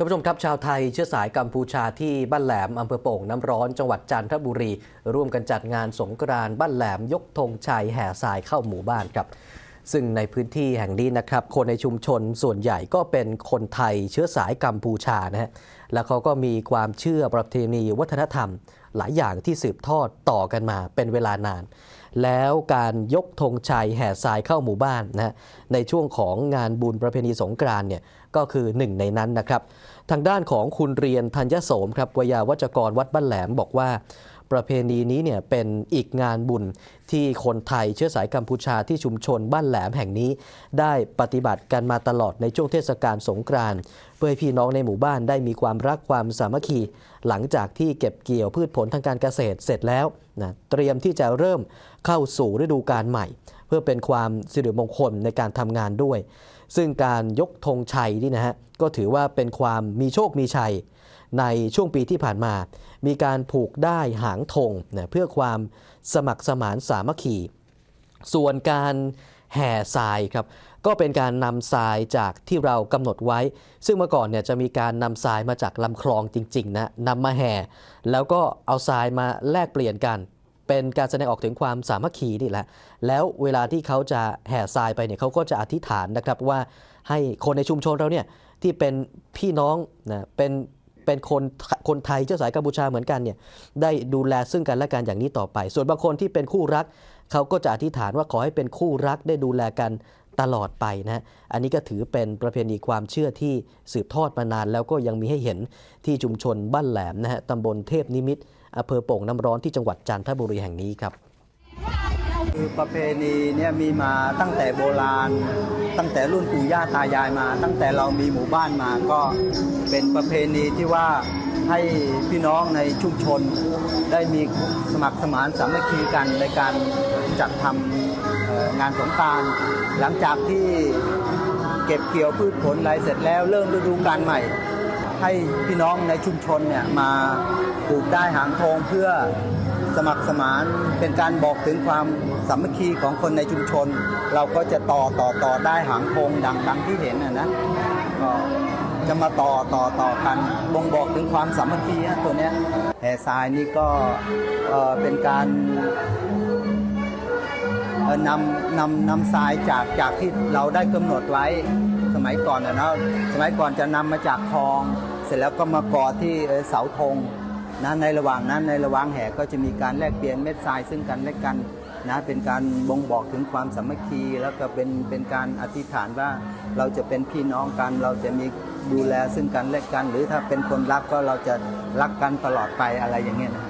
ท่านผู้ชมครับชาวไทยเชื้อสายกัมพูชาที่บ้านแหลมอำเภอโป่งน้ำร้อนจังหวัดจันทบุรี ร่วมกันจัดงานสงกรานต์บ้านแหลมยกธงชัยแห่ทรายเข้าหมู่บ้านครับ ซึ่งในพื้นที่แห่งนี้นะครับ คนในชุมชนส่วนใหญ่ก็เป็นคนไทยเชื้อสายกัมพูชานะฮะ แล้วเขาก็มีความเชื่อประเพณีวัฒนธรรม หลายอย่างที่สืบทอดต่อกันมาเป็นเวลานาน แล้วการยกธงชัยแห่ทรายเข้าหมู่บ้านนะฮะในช่วงของงานบุญประเพณีสงกรานเนี่ยก็คือหนึ่งในนั้นนะครับ ทางด้านของคุณเรียนธัญโสมครับวยาวัจกรวัดบ้านแหลมบอกว่า ประเพณีนี้เนี่ยเป็นอีกงานบุญที่คนไทยเชื้อสายกัมพูชาที่ชุมชนบ้านแหลมแห่งนี้ ได้ปฏิบัติกันมาตลอดในช่วงเทศกาลสงกรานต์เพื่อให้พี่น้องในหมู่บ้านได้มีความรักความสามัคคี หลังจากที่เก็บเกี่ยวพืชผลทางการเกษตรเสร็จแล้วนะเตรียมที่จะเริ่มเข้าสู่ฤดูกาลใหม่ เพื่อเป็นความสิริมงคลในการทำงานด้วย ซึ่งการยกธงชัยนี่นะฮะก็ถือว่าเป็นความมีโชคมีชัย ในช่วงปีที่ผ่านมา มีการผูกได้หางธงนะเพื่อความสมัครสมานสามัคคี ส่วนการแห่ทรายครับก็เป็นการนำทรายจากที่เรากำหนดไว้ ซึ่งเมื่อก่อนเนี่ยจะมีการนำทรายมาจากลำคลองจริงๆนะนำมาแห่ แล้วก็เอาทรายมาแลกเปลี่ยนกัน เป็นการแสดงออกถึงความสามัคคีนี่แหละ แล้วเวลาที่เขาจะแห่ทรายไปเนี่ยเขาก็จะอธิษฐานนะครับว่าให้คนในชุมชนเราเนี่ยที่เป็นพี่น้องนะเป็น เป็นคนคนไทยเชื้อสายกัมพูชาเหมือนกันเนี่ยได้ดูแลซึ่งกันและกันอย่างนี้ต่อไป ส่วนบางคนที่เป็นคู่รักเขาก็จะอธิษฐานว่าขอให้เป็นคู่รักได้ดูแลกันตลอดไปนะฮะอันนี้ก็ถือเป็นประเพณีความเชื่อที่สืบทอดมานาน แล้วก็ยังมีให้เห็นที่ชุมชนบ้านแหลมนะฮะตำบลเทพนิมิตอำเภอโป่งน้ำร้อนที่จังหวัดจันทบุรีแห่งนี้ครับคือประเพณีเนี่ยมีมาตั้งแต่โบราณ ตั้งแต่รุ่นปู่ย่าตายายมา ตั้งแต่เรามีหมู่บ้านมาก็เป็นประเพณีที่ว่าให้พี่น้องในชุมชน ได้มีสมัครสมานสามัคคีกันในการจัดทำงานสงการหลังจากที่เก็บเกี่ยวพืชผลไรเสร็จแล้วเริ่มฤดูกาลใหม่ ให้พี่น้องในชุมชนเนี่ยมาปลูกได้หางทองเพื่อ สมัครสมาน เป็นการบอกถึงความสามัคคีของคนในชุมชน เราก็จะต่อต่อต่อได้หางทองดังดังที่เห็นนะนะก็จะมาต่อต่อต่อกันบ่งบอกถึงความสามัคคีนะตัวเนี้ยแห่ทรายนี่ก็เอ่อเป็นการเอ่อนำนำนำทรายจากจากที่เราได้กำหนดไว้สมัยก่อนนะเนาะสมัยก่อนจะนำมาจากคลอง เสร็จแล้วก็มาก่อที่เสาธง นะในระหว่างนั้นในระหว่างแห่ก็จะมีการแลกเปลี่ยนเม็ดทรายซึ่งกันและกันนะเป็นการบ่งบอกถึงความสามัคคี แล้วก็เป็นเป็นการอธิษฐานว่าเราจะเป็นพี่น้องกันเราจะมีดูแลซึ่งกันและกัน หรือถ้าเป็นคนรักก็เราจะรักกันตลอดไปอะไรอย่างเงี้ยนะ